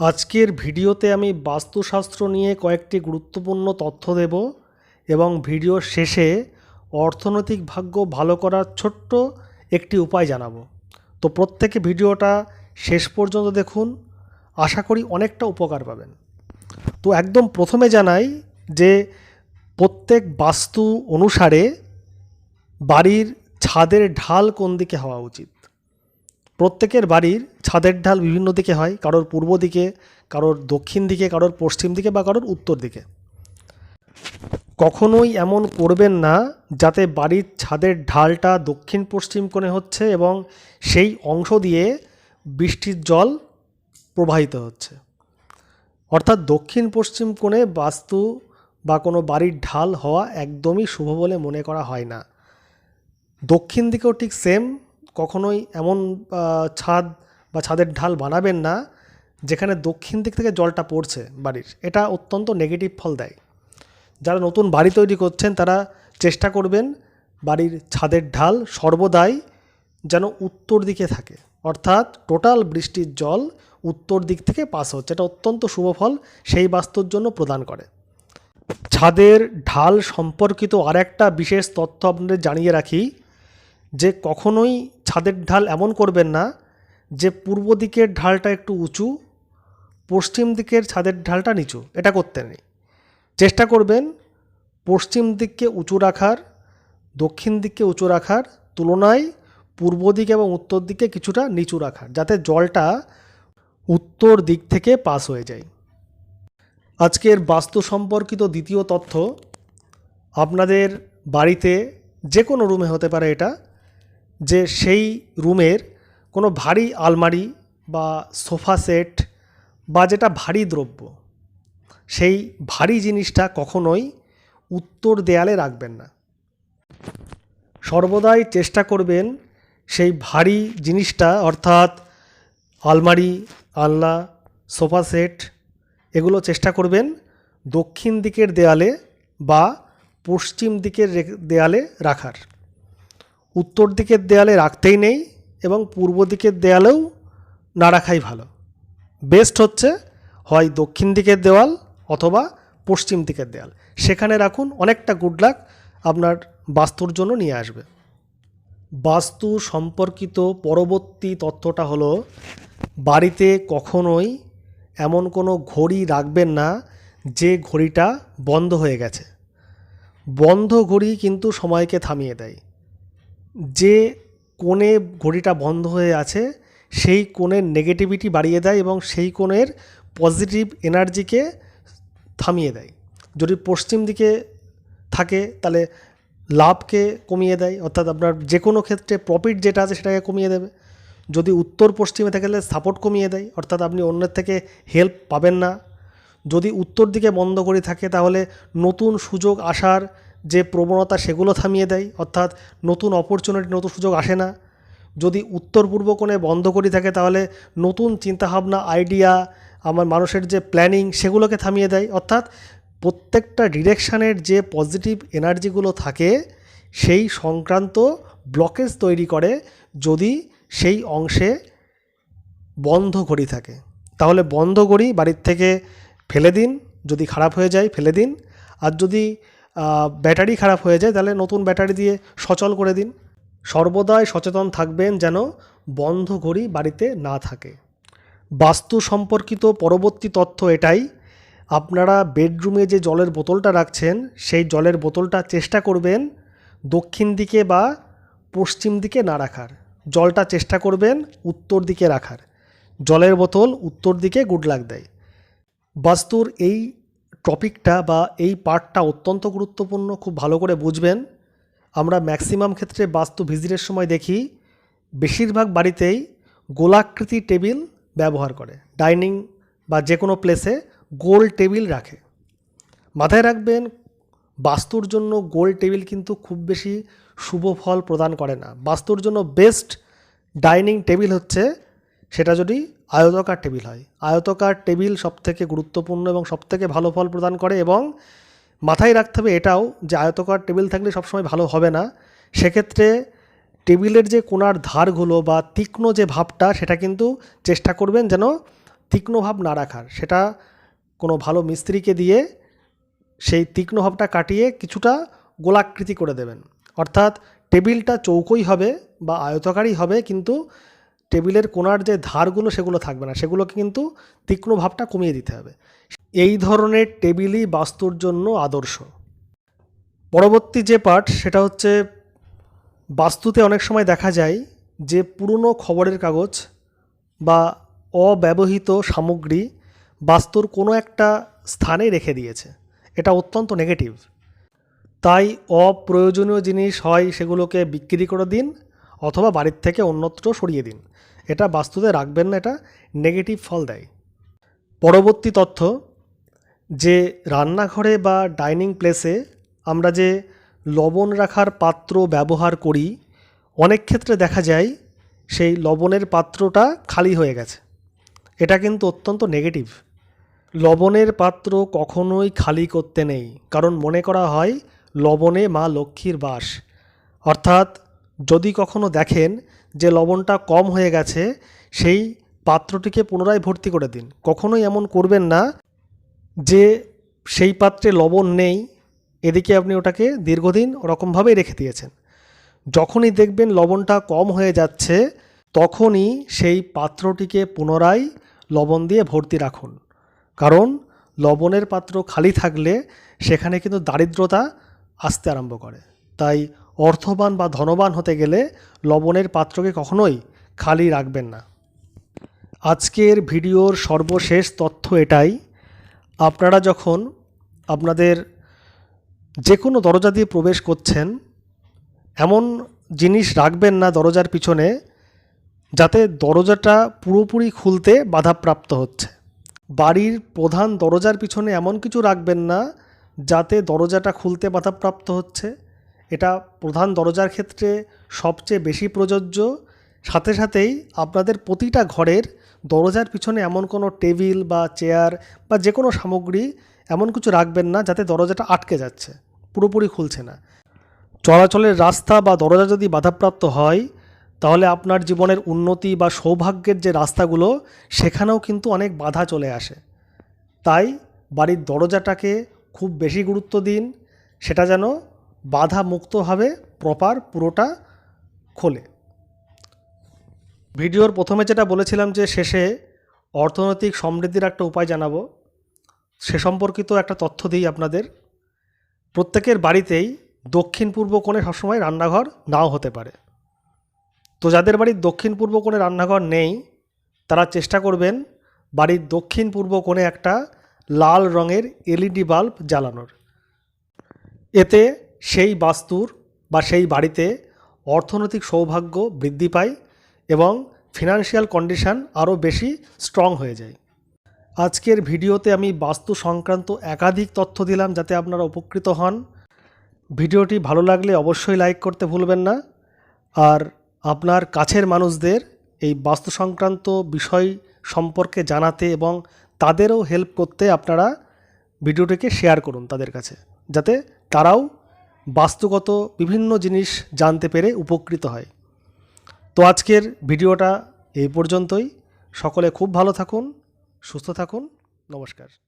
আজকের ভিডিওতে আমি বাস্তুশাস্ত্র নিয়ে কয়েকটি গুরুত্বপূর্ণ তথ্য দেব এবং ভিডিও শেষে অর্থনৈতিক ভাগ্য ভালো করার ছোট্ট একটি উপায় জানাব। তো প্রত্যেকে ভিডিওটা শেষ পর্যন্ত দেখুন, আশা করি অনেকটা উপকার পাবেন। তো একদম প্রথমে জানাই যে প্রত্যেক বাস্তু অনুসারে বাড়ির ছাদের ঢাল কোন দিকে হওয়া উচিত? প্রত্যেকের বাড়ির ছাদের ঢাল বিভিন্ন দিকে হয়, কারোর পূর্ব দিকে, কারোর দক্ষিণ দিকে, কারোর পশ্চিম দিকে বা কারোর উত্তর দিকে। কখনোই এমন করবেন না যাতে বাড়ির ছাদের ঢালটা দক্ষিণ পশ্চিম কোণে হচ্ছে এবং সেই অংশ দিয়ে বৃষ্টির জল প্রবাহিত হচ্ছে। অর্থাৎ দক্ষিণ পশ্চিম কোণে বাস্তু বা কোনো বাড়ির ঢাল হওয়া একদমই শুভ বলে মনে করা হয় না। দক্ষিণ দিকেও ঠিক সেম কখনোই এমন ছাদ বা ছাদের ঢাল বানাবেন না যেখানে দক্ষিণ দিক থেকে জলটা পড়ছে বাড়ির। এটা অত্যন্ত নেগেটিভ ফল দেয়। যারা নতুন বাড়ি তৈরি করছেন, তারা চেষ্টা করবেন বাড়ির ছাদের ঢাল সর্বদাই যেন উত্তর দিকে থাকে। অর্থাৎ টোটাল বৃষ্টির জল উত্তর দিক থেকে পাস হচ্ছে। এটা অত্যন্ত শুভ ফল, সেই বাস্তুর জন্য প্রদান করে। ছাদের ঢাল সম্পর্কিত আরেকটা বিশেষ তথ্য আপনাদের জানিয়ে রাখি। যে কখনোই ছাদের ঢাল এমন করবেন না যে পূর্ব দিকের ঢালটা একটু উঁচু, পশ্চিম দিকের ছাদের ঢালটা নিচু। এটা করতে নেই। চেষ্টা করবেন পশ্চিম দিককে উঁচু রাখার, দক্ষিণ দিককে উঁচু রাখার, তুলনায় পূর্ব দিকে এবং উত্তর দিকে কিছুটা নিচু রাখার, যাতে জলটা উত্তর দিক থেকে পাস হয়ে যায়। আজকের বাস্তু সম্পর্কিত দ্বিতীয় তথ্য, আপনাদের বাড়িতে যে কোনো রুমে হতে পারে এটা। যে সেই রুমের কোনো ভারী আলমারি বা সোফা সেট বা যেটা ভারী দ্রব্য, সেই ভারী জিনিসটা কখনোই উত্তর দেয়ালে রাখবেন না। সর্বদাই চেষ্টা করবেন সেই ভারী জিনিসটা, অর্থাৎ আলমারি, আলনা, সোফা সেট, এগুলো চেষ্টা করবেন দক্ষিণ দিকের দেয়ালে বা পশ্চিম দিকের দেয়ালে রাখার। উত্তর দিকের দেয়ালে রাখতেই নেই এবং পূর্ব দিকের দেয়ালেও না রাখাই ভালো। বেস্ট হচ্ছে হয় দক্ষিণ দিকের দেওয়াল অথবা পশ্চিম দিকের দেয়াল। সেখানে রাখুন অনেকটা গুড লাক আপনার বাস্তুর জন্য নিয়ে আসবে। বাস্তু সম্পর্কিত পরবর্তী তথ্যটা হলো, বাড়িতে কখনোই এমন কোনো ঘড়ি রাখবেন না যে ঘড়িটা বন্ধ হয়ে গেছে। বন্ধ ঘড়ি কিন্তু সময়কে থামিয়ে দেয়। যে কোণে ঘড়িটা বন্ধ হয়ে আছে, সেই কোণের নেগেটিভিটি বাড়িয়ে দেয় এবং সেই কোণের পজিটিভ এনার্জিকে থামিয়ে দেয়। যদি পশ্চিম দিকে থাকে, তাহলে লাভকে কমিয়ে দেয়, অর্থাৎ আপনার যে কোনো ক্ষেত্রে প্রফিট যেটা আছে সেটাকে কমিয়ে দেবে। যদি উত্তর পশ্চিমে থাকে, তাহলে সাপোর্ট কমিয়ে দেয়, অর্থাৎ আপনি অন্যের থেকে হেল্প পাবেন না। যদি উত্তর দিকে বন্ধ করে থাকে, তাহলে নতুন সুযোগ আসার যে প্রবণতা সেগুলো থামিয়ে দেয়। অর্থাৎ নতুন অপরচুনিটি নতুন সুযোগ আসে না। যদি উত্তর পূর্ব কোণে বন্ধ করে থাকে, তাহলে নতুন চিন্তাভাবনা আইডিয়া আমার মানুষের যে প্ল্যানিং সেগুলোকে থামিয়ে দেয়। অর্থাৎ প্রত্যেকটা ডিরেকশানের যে পজিটিভ এনার্জিগুলো থাকে, সেই সংক্রান্ত ব্লকেজ তৈরি করে যদি সেই অংশে বন্ধ ঘড়ি থাকে। তাহলে বন্ধ ঘড়ি বাড়ির থেকে ফেলে দিন। যদি খারাপ হয়ে যায়, ফেলে দিন। আর যদি ব্যাটারি খারাপ হয়ে যায়, তাহলে নতুন ব্যাটারি দিয়ে সচল করে দিন। সর্বদাই সচেতন থাকবেন যেন বন্ধ ঘড়ি বাড়িতে না থাকে। বাস্তু সম্পর্কিত পরবর্তী তথ্য এটাই, আপনারা বেডরুমে যে জলের বোতলটা রাখছেন, সেই জলের বোতলটা চেষ্টা করবেন দক্ষিণ দিকে বা পশ্চিম দিকে না রাখার। জলটা চেষ্টা করবেন উত্তর দিকে রাখার। জলের বোতল উত্তর দিকে গুড লাক দেয়। বাস্তুর এই টপিকটা বা এই পার্টটা অত্যন্ত গুরুত্বপূর্ণ, খুব ভালো করে বুঝবেন। আমরা ম্যাক্সিমাম ক্ষেত্রে বাস্তু ভিজিটের সময় দেখি, বেশিরভাগ বাড়িতেই গোলাকৃতি টেবিল ব্যবহার করে। ডাইনিং বা যে কোনো প্লেসে গোল টেবিল রাখে। মাথায় রাখবেন, বাস্তুর জন্য গোল টেবিল কিন্তু খুব বেশি শুভ ফল প্রদান করে না। বাস্তুর জন্য বেস্ট ডাইনিং টেবিল হচ্ছে, সেটা যদি আয়তকার টেবিল হয়। আয়তকার টেবিল সবথেকে গুরুত্বপূর্ণ এবং সবথেকে ভালো ফল প্রদান করে এবং মাথায় রাখতে হবে এটাও যে আয়তকার টেবিল থাকলে সবসময় ভালো হবে না। সেক্ষেত্রে টেবিলের যে কোনার ধারগুলো বা তীক্ষ্ণ যে ভাবটা সেটা কিন্তু চেষ্টা করবেন যেন তীক্ষ্ণভাব না রাখার। সেটা কোনো ভালো মিস্ত্রিকে দিয়ে সেই তীক্ষ্ণভাবটা কাটিয়ে কিছুটা গোলাকৃতি করে দেবেন। অর্থাৎ টেবিলটা চৌকোই হবে বা আয়তকারই হবে কিন্তু টেবিলের কোণার যে ধারগুলো সেগুলো থাকবে না, সেগুলোকে কিন্তু তীক্ষ্ণ ভাবটা কমিয়ে দিতে হবে। এই ধরনের টেবিলই বাস্তুর জন্য আদর্শ। পরবর্তী যে পার্ট সেটা হচ্ছে বাস্তুতে অনেক সময় দেখা যায় যে পুরনো খবরের কাগজ বা অব্যবহৃত সামগ্রী বাস্তুর কোনো একটা স্থানে রেখে দিয়েছে। এটা অত্যন্ত নেগেটিভ তাই অপ্রয়োজনীয় জিনিস হয় সেগুলোকে বিক্রি করে দিন অথবা বাড়ির থেকে অন্যত্র সরিয়ে দিন। এটা বাস্তুতে রাখবেন না, এটা নেগেটিভ ফল দেয়। পরবর্তী তথ্য, যে রান্নাঘরে বা ডাইনিং প্লেসে আমরা যে লবণ রাখার পাত্র ব্যবহার করি, অনেক ক্ষেত্রে দেখা যায় সেই লবণের পাত্রটা খালি হয়ে গেছে। এটা কিন্তু অত্যন্ত নেগেটিভ লবণের পাত্র কখনোই খালি করতে নেই, কারণ মনে করা হয় লবণে মা লক্ষ্মীর বাস। অর্থাৎ যদি কখনো দেখেন যে লবণটা কম হয়ে গেছে, সেই পাত্রটিকে পুনরায় ভর্তি করে দিন। কখনোই এমন করবেন না যে সেই পাত্রে লবণ নেই, এদিকে আপনি ওটাকে দীর্ঘদিন ওরকমভাবেই রেখে দিয়েছেন। যখনই দেখবেন লবণটা কম হয়ে যাচ্ছে, তখনই সেই পাত্রটিকে পুনরায় লবণ দিয়ে ভর্তি রাখুন। কারণ লবণের পাত্র খালি থাকলে সেখানে কিন্তু দারিদ্রতা আসতে আরম্ভ করে। তাই অর্থবান বা ধনবান হতে গেলে লবণের পাত্রকে কখনোই খালি রাখবেন না। আজকের ভিডিওর সর্বশেষ তথ্য এটাই, আপনারা যখন আপনাদের যে কোনো দরজা দিয়ে প্রবেশ করছেন, এমন জিনিস রাখবেন না দরজার পিছনে যাতে দরজাটা পুরোপুরি খুলতে বাধাপ্রাপ্ত হচ্ছে। বাড়ির প্রধান দরজার পিছনে এমন কিছু রাখবেন না যাতে দরজাটা খুলতে বাধাপ্রাপ্ত হচ্ছে। এটা প্রধান দরজার ক্ষেত্রে সবচেয়ে বেশি প্রযোজ্য। সাথে সাথেই আপনাদের প্রতিটা ঘরের দরজার পিছনে এমন কোনো টেবিল বা চেয়ার বা যে কোনো সামগ্রী এমন কিছু রাখবেন না যাতে দরজাটা আটকে যাচ্ছে, পুরোপুরি খুলছে না। চলাচলের রাস্তা বা দরজা যদি বাধাপ্রাপ্ত হয়, তাহলে আপনার জীবনের উন্নতি বা সৌভাগ্যের যে রাস্তাগুলো, সেখানেও কিন্তু অনেক বাধা চলে আসে। তাই বাড়ির দরজাটাকে খুব বেশি গুরুত্ব দিন। সেটা যেন বাধা মুক্তভাবে প্রপার পুরোটা খোলে। ভিডিওর প্রথমে যেটা বলেছিলাম যে শেষে অর্থনৈতিক সমৃদ্ধির একটা উপায় জানাব, সে সম্পর্কিত একটা তথ্য দিই আপনাদের। প্রত্যেকের বাড়িতেই দক্ষিণ পূর্ব কোণে সবসময় রান্নাঘর নাও হতে পারে। তো যাদের বাড়ির দক্ষিণ পূর্ব কোণে রান্নাঘর নেই, তারা চেষ্টা করবেন বাড়ির দক্ষিণ পূর্ব কোণে একটা লাল রঙের এলইডি বাল্ব জ্বালানোর। এতে সেই বাস্তুর বা সেই বাড়িতে অর্থনৈতিক সৌভাগ্য বৃদ্ধি পায় এবং ফিনান্সিয়াল কন্ডিশন আরও বেশি স্ট্রং হয়ে যায়। আজকের ভিডিওতে আমি বাস্তু সংক্রান্ত একাধিক তথ্য দিলাম যাতে আপনারা উপকৃত হন। ভিডিওটি ভালো লাগলে অবশ্যই লাইক করতে ভুলবেন না। আর আপনার কাছের মানুষদের এই বাস্তু সংক্রান্ত বিষয় সম্পর্কে জানাতে এবং তাদেরও হেল্প করতে আপনারা ভিডিওটিকে শেয়ার করুন তাদের কাছে, যাতে তারাও বাস্তুগত বিভিন্ন জিনিস জানতে পেরে উপকৃত হয়। তো আজকের ভিডিওটা এই পর্যন্তই। সকলে খুব ভালো থাকুন, সুস্থ থাকুন। নমস্কার।